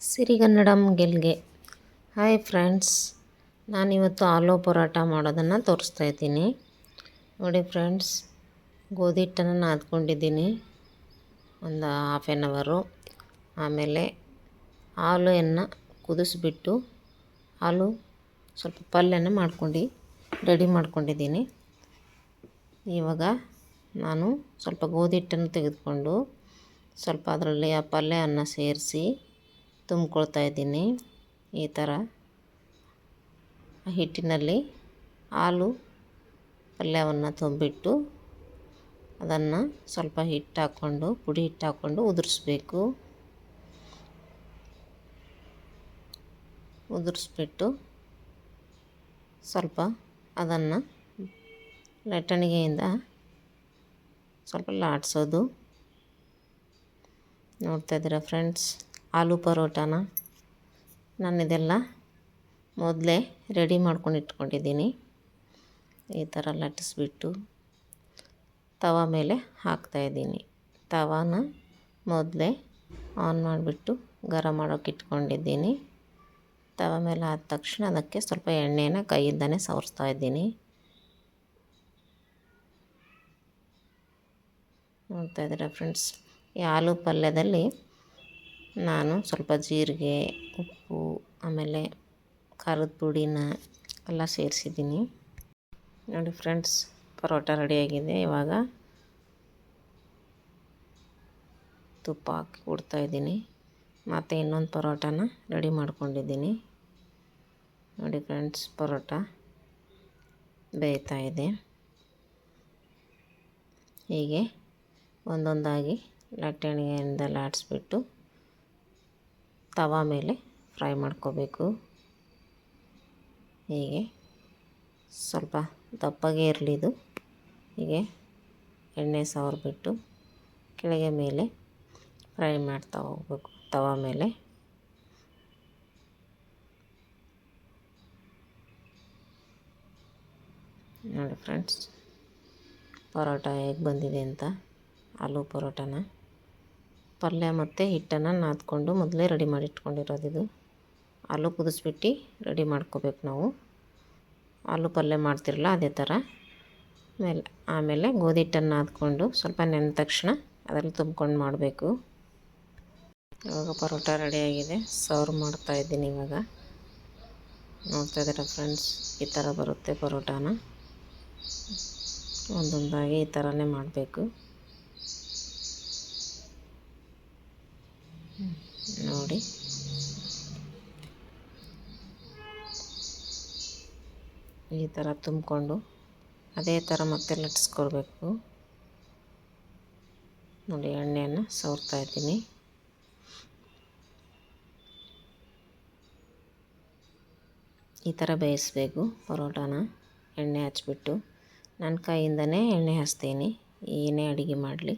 ಸಿರಿಗನ್ನಡಂ ಗೆಲ್ಗೆ. Hi friends, ನಾನಿವತ್ತು ಆಲೂ ಪರೋಟ ಮಾಡೋದನ್ನು ತೋರಿಸ್ತಾ ಇದ್ದೀನಿ. ನೋಡಿ ಫ್ರೆಂಡ್ಸ್ ಗೋಧಿ ಹಿಟ್ಟನ್ನು ನಾದ್ಕೊಂಡಿದ್ದೀನಿ. ಒಂದು ಹಾಫ್ ಆ್ಯನ್ ಅವರು ಆಮೇಲೆ ಹಾಲನ್ನು ಕುದಿಸ್ಬಿಟ್ಟು ಹಾಲು ಸ್ವಲ್ಪ ಪಲ್ಯನ ಮಾಡ್ಕೊಂಡು ರೆಡಿ ಮಾಡ್ಕೊಂಡಿದ್ದೀನಿ. ಇವಾಗ ನಾನು ಸ್ವಲ್ಪ ಗೋಧಿ ಹಿಟ್ಟನ್ನು ತೆಗೆದುಕೊಂಡು ಸ್ವಲ್ಪ ಅದರಲ್ಲಿ ಆ ಪಲ್ಯವನ್ನು ಸೇರಿಸಿ ತುಂಬ್ಕೊಳ್ತಾ ಇದ್ದೀನಿ ಈ ಥರ ಹಿಟ್ಟಿನಲ್ಲಿ ಹಾಲು ಪಲ್ಯವನ್ನು ತುಂಬಿಟ್ಟು ಅದನ್ನು ಸ್ವಲ್ಪ ಹಿಟ್ಟು ಹಾಕ್ಕೊಂಡು, ಪುಡಿ ಹಿಟ್ಟು ಹಾಕ್ಕೊಂಡು ಉದುರಿಸ್ಬೇಕು. ಉದುರಿಸ್ಬಿಟ್ಟು ಸ್ವಲ್ಪ ಅದನ್ನು ಲಟ್ಟಣಿಗೆಯಿಂದ ಸ್ವಲ್ಪ ಲಾಡಿಸೋದು ನೋಡ್ತಾ ಇದ್ದೀರಾ ಫ್ರೆಂಡ್ಸ್? ಆಲೂ ಪರೋಟಾನ ನಾನು ಇದೆಲ್ಲ ಮೊದಲೇ ರೆಡಿ ಮಾಡ್ಕೊಂಡು ಇಟ್ಕೊಂಡಿದ್ದೀನಿ. ಈ ಥರ ಲಟ್ಟಿಸ್ಬಿಟ್ಟು ತವ ಮೇಲೆ ಹಾಕ್ತಾಯಿದ್ದೀನಿ ತವಾನ ಮೊದಲೇ ಆನ್ ಮಾಡಿಬಿಟ್ಟು ಗರಂ ಮಾಡೋಕೆ ಇಟ್ಕೊಂಡಿದ್ದೀನಿ. ತವ ಮೇಲೆ ಆದ ತಕ್ಷಣ ಅದಕ್ಕೆ ಸ್ವಲ್ಪ ಎಣ್ಣೆನ ಕೈಯಿಂದನೇ ಸವರಿಸ್ತಾ ಇದ್ದೀನಿ. ನೋಡ್ತಾ ಇದ್ದೀರಾ ಫ್ರೆಂಡ್ಸ್, ಈ ಆಲೂ ಪಲ್ಯದಲ್ಲಿ ನಾನು ಸ್ವಲ್ಪ ಜೀರಿಗೆ, ಉಪ್ಪು, ಆಮೇಲೆ ಖಾರದ ಪುಡಿನ ಎಲ್ಲ ಸೇರಿಸಿದ್ದೀನಿ. ನೋಡಿ ಫ್ರೆಂಡ್ಸ್, ಪರೋಟ ರೆಡಿಯಾಗಿದೆ ಇವಾಗ ತುಪ್ಪ ಹಾಕಿ ಕೊಡ್ತಾಯಿದ್ದೀನಿ ಮತ್ತು ಇನ್ನೊಂದು ಪರೋಟನ ರೆಡಿ ಮಾಡ್ಕೊಂಡಿದ್ದೀನಿ. ನೋಡಿ ಫ್ರೆಂಡ್ಸ್, ಪರೋಟ ಬೇಯ್ತಾ ಇದೆ. ಹೀಗೆ ಒಂದೊಂದಾಗಿ ಲಟ್ಟಣಿಗೆಯಿಂದ ಲಾಡಿಸ್ಬಿಟ್ಟು ತವಾ ಮೇಲೆ ಫ್ರೈ ಮಾಡ್ಕೋಬೇಕು. ಹೀಗೆ ಸ್ವಲ್ಪ ದಪ್ಪಗೆ ಇರಲಿ ಇದು ಹೀಗೆ ಎಣ್ಣೆ ಸವರ್ಬಿಟ್ಟು ಕೆಳಗೆ ಮೇಲೆ ಫ್ರೈ ಮಾಡ್ತಾ ಹೋಗ್ಬೇಕು ತವಾ ಮೇಲೆ. ನೋಡಿ ಫ್ರೆಂಡ್ಸ್, ಪರೋಟ ಹೇಗೆ ಬಂದಿದೆ ಅಂತ, ಆಲೂ ಪರೋಟನ? ಪಲ್ಯ ಮತ್ತು ಹಿಟ್ಟನ್ನು ನಾದ್ಕೊಂಡು ಮೊದಲೇ ರೆಡಿ ಮಾಡಿ ಇಟ್ಕೊಂಡಿರೋದು ಇದು. ಆಲೂ ಕುದಿಸ್ಬಿಟ್ಟು ರೆಡಿ ಮಾಡ್ಕೋಬೇಕು ನಾವು. ಆಲೂ ಪಲ್ಯ ಮಾಡ್ತಿರಲ್ಲ ಅದೇ ಥರ ಮೇಲೆ, ಆಮೇಲೆ ಗೋಧಿ ಹಿಟ್ಟನ್ನು ನಾದ್ಕೊಂಡು ಸ್ವಲ್ಪ ನೆನೆದ ತಕ್ಷಣ ಅದರಲ್ಲಿ ತುಂಬ್ಕೊಂಡು ಮಾಡಬೇಕು. ಇವಾಗ ಪರೋಟ ರೆಡಿಯಾಗಿದೆ ಸರ್ವ್ ಮಾಡ್ತಾಯಿದ್ದೀನಿ ಇವಾಗ. ನೋಡ್ತಾ ಇದ್ದೀರಾ ಫ್ರೆಂಡ್ಸ್? ಈ ಥರ ಬರುತ್ತೆ ಪರೋಟಾನ. ಒಂದೊಂದಾಗಿ ಈ ಥರನೇ ಮಾಡಬೇಕು. ನೋಡಿ. ಈ ಥರ ತುಂಬಿಕೊಂಡು, ಅದೇ ಥರ ಮತ್ತೆ ಲಟ್ಸ್ಕೊಳ್ಬೇಕು. ನೋಡಿ, ಎಣ್ಣೆಯನ್ನು ಸವರ್ತಾ ಇದ್ದೀನಿ. ಈ ಥರ ಬೇಯಿಸ್ಬೇಕು ಪರೋಟಾನ. ಎಣ್ಣೆ ಹಚ್ಬಿಟ್ಟು ನನ್ನ ಕೈಯಿಂದನೇ ಎಣ್ಣೆ ಹಚ್ತೀನಿ. ಏನೇ ಅಡುಗೆ ಮಾಡಲಿ.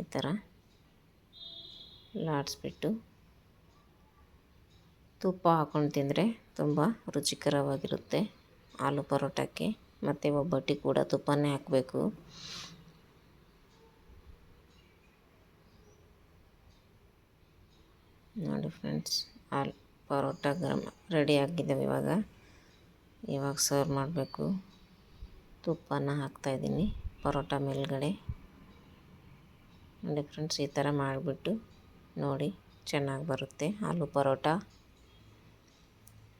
ಈ ಥರ ಲಾಡಿಸ್ಬಿಟ್ಟು ತುಪ್ಪ ಹಾಕ್ಕೊಂಡು ತಿಂದರೆ ತುಂಬ ರುಚಿಕರವಾಗಿರುತ್ತೆ ಆಲೂ ಪರೋಟಕ್ಕೆ. ಮತ್ತು ಒಬ್ಬಟ್ಟಿ ಕೂಡ ತುಪ್ಪನೇ ಹಾಕಬೇಕು. ನೋಡಿ ಫ್ರೆಂಡ್ಸ್, ಆಲ್ ಪರೋಟ ಗರಮ್ ರೆಡಿ ಆಗಿದ್ದಾವೆ ಇವಾಗ. ಇವಾಗ ಸರ್ವ್ ಮಾಡಬೇಕು. ತುಪ್ಪನ ಹಾಕ್ತಾಯಿದ್ದೀನಿ ಪರೋಟ ಮೇಲ್ಗಡೆ. ನೋಡಿ ಫ್ರೆಂಡ್ಸ್, ಈ ಥರ ಮಾಡಿಬಿಟ್ಟು ನೋಡಿ, ಚೆನ್ನಾಗಿ ಬರುತ್ತೆ. ಆಲೂ ಪರೋಟ.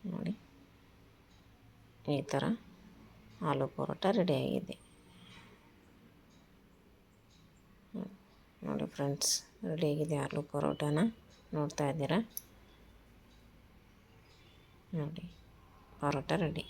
ನೋಡಿ, ಈ ಥರ ಆಲೂ ಪರೋಟ ರೆಡಿಯಾಗಿದೆ ನೋಡಿ ಫ್ರೆಂಡ್ಸ್ ರೆಡಿಯಾಗಿದೆ ಆಲೂ ಪರೋಟಾನ. ನೋಡ್ತಾ ಇದ್ದೀರಾ? ನೋಡಿ, ಪರೋಟ ರೆಡಿ.